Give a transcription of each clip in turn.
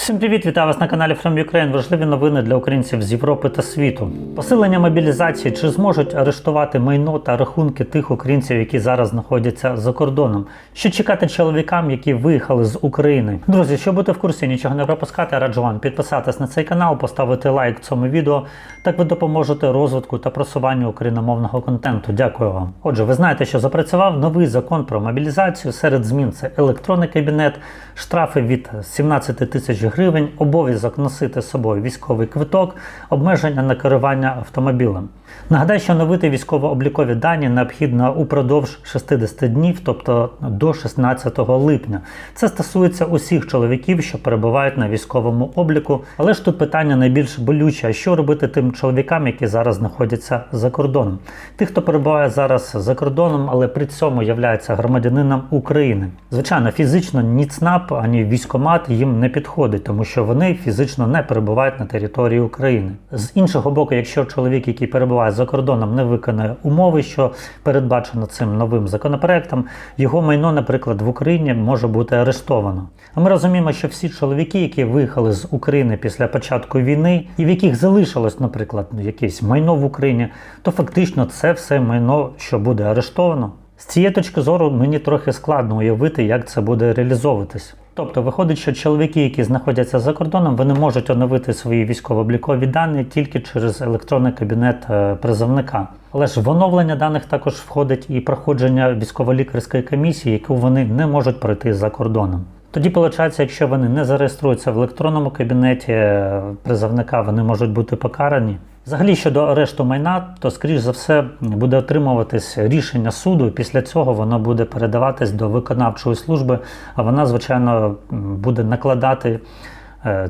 Всім привіт, вітаю вас на каналі From Ukraine. Важливі новини для українців з Європи та світу. Посилення мобілізації чи зможуть арештувати майно та рахунки тих українців, які зараз знаходяться за кордоном. Що чекати чоловікам, які виїхали з України? Друзі, щоб бути в курсі, нічого не пропускати, раджу вам підписатись на цей канал, поставити лайк цьому відео. Так ви допоможете розвитку та просуванню україномовного контенту. Дякую вам. Отже, ви знаєте, що запрацював новий закон про мобілізацію. Серед змін це електронний кабінет, штрафи від 17 тисяч гривень, обов'язок носити з собою військовий квиток, обмеження на керування автомобілем. Нагадаю, що оновити військово-облікові дані необхідно упродовж 60 днів, тобто до 16 липня. Це стосується усіх чоловіків, що перебувають на військовому обліку. Але ж тут питання найбільш болюче: а що робити тим чоловікам, які зараз знаходяться за кордоном? Тих, хто перебуває зараз за кордоном, але при цьому являється громадянином України. Звичайно, фізично ні ЦНАП, ані військомат їм не підходить, тому що вони фізично не перебувають на території України. З іншого боку, якщо чоловік, який перебуває за кордоном, не виконує умови, що передбачено цим новим законопроектом, його майно, наприклад, в Україні може бути арештовано. А ми розуміємо, що всі чоловіки, які виїхали з України після початку війни, і в яких залишилось, наприклад, якесь майно в Україні, то фактично це все майно, що буде арештовано. З цієї точки зору мені трохи складно уявити, як це буде реалізовуватись. Тобто виходить, що чоловіки, які знаходяться за кордоном, вони можуть оновити свої військово-облікові дані тільки через електронний кабінет е, призовника. Але ж в оновлення даних також входить і проходження військово-лікарської комісії, яку вони не можуть пройти за кордоном. Тоді, виходить, якщо вони не зареєструються в електронному кабінеті е, призовника, вони можуть бути покарані. Взагалі щодо арешту майна, то скоріш за все буде отримуватись рішення суду. Після цього воно буде передаватись до виконавчої служби, а вона, звичайно, буде накладати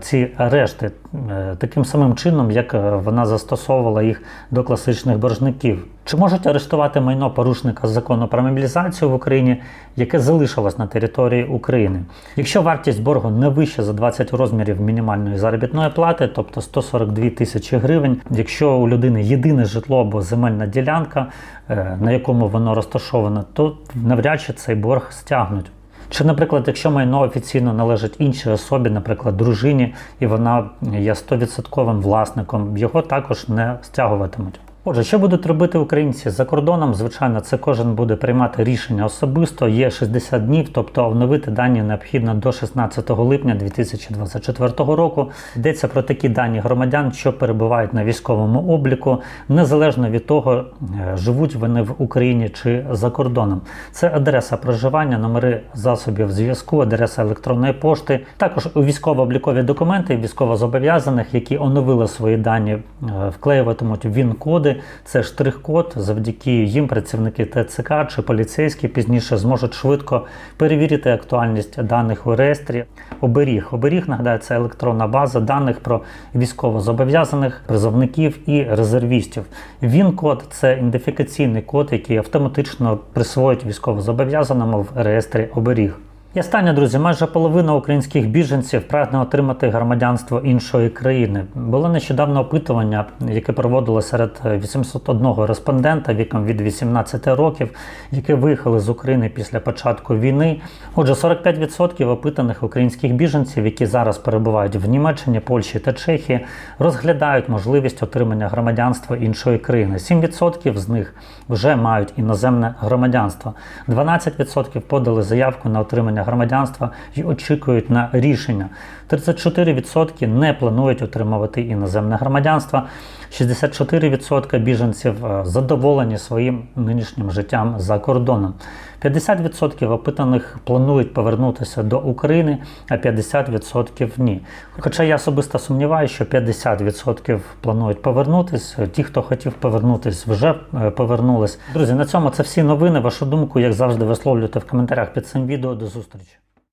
ці арешти е, таким самим чином, як е, вона застосовувала їх до класичних боржників. Чи можуть арештувати майно порушника закону про мобілізацію в Україні, яке залишилось на території України? Якщо вартість боргу не вища за 20 розмірів мінімальної заробітної плати, тобто 142 тисячі гривень, якщо у людини єдине житло або земельна ділянка, е, на якому воно розташоване, то навряд чи цей борг стягнуть. Чи, наприклад, якщо майно офіційно належить іншій особі, наприклад, дружині, і вона є 100% власником, його також не стягуватимуть. Отже, що будуть робити українці за кордоном? Звичайно, це кожен буде приймати рішення особисто. Є 60 днів, тобто оновити дані необхідно до 16 липня 2024 року. Йдеться про такі дані громадян, що перебувають на військовому обліку, незалежно від того, е, живуть вони в Україні чи за кордоном. Це адреса проживання, номери засобів зв'язку, адреса електронної пошти. Також у військово-облікові документи військовозобов'язаних, які оновили свої дані, е, вклеюватимуть ВІН-коди. Це штрих-код. Завдяки їм працівники ТЦК чи поліцейські пізніше зможуть швидко перевірити актуальність даних у реєстрі. Оберіг. Оберіг нагадаю, це електронна база даних про військовозобов'язаних, призовників і резервістів. ВІН-код це ідентифікаційний код, який автоматично присвоїть військовозобов'язаному в реєстрі оберіг. І останнє, друзі, майже половина українських біженців прагне отримати громадянство іншої країни. Було нещодавно опитування, яке проводило серед 801 респондента віком від 18 років, які виїхали з України після початку війни. Отже, 45% опитаних українських біженців, які зараз перебувають в Німеччині, Польщі та Чехії, розглядають можливість отримання громадянства іншої країни. 7% з них вже мають іноземне громадянство. 12% подали заявку на отримання громадянства і очікують на рішення. 34% не планують отримувати іноземне громадянство. 64% біженців е, задоволені своїм нинішнім життям за кордоном. 50% опитаних планують повернутися до України, а 50% ні. Хоча я особисто сумніваюся, що 50% планують повернутися. Ті, хто хотів повернутися, вже е, повернулись. Друзі, на цьому це всі новини. Вашу думку, як завжди, висловлюйте в коментарях під цим відео. До зустрічі. susturucu.